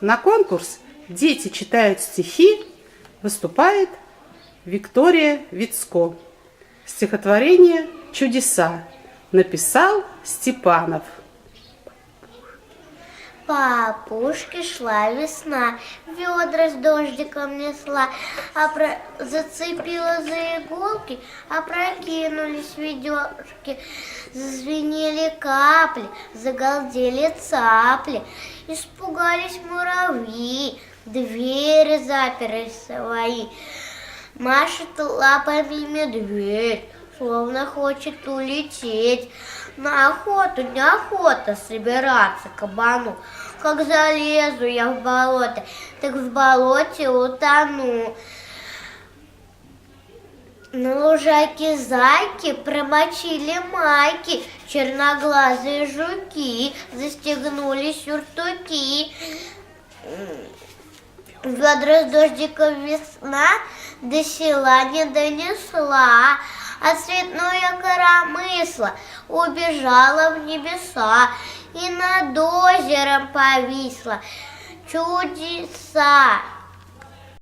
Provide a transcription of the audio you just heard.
На конкурс «Дети читают стихи» выступает Виктория Вицко. Стихотворение «Чудеса» написал Степанов. По опушке шла весна, ведра с дождиком несла, а про... зацепила за иголки, опрокинулись ведерки, зазвенели капли, загалдели цапли, испугались муравьи, двери заперли свои. Машет лапами медведь, словно хочет улететь. На охоту неохота собираться кабану. Как залезу я в болото, так в болоте утону. На лужайке зайки промочили майки, черноглазые жуки застегнули сюртуки. Ведра с дождиком весна до села не донесла, а цветное коромысло убежало в небеса и над озером повисло. Чудеса,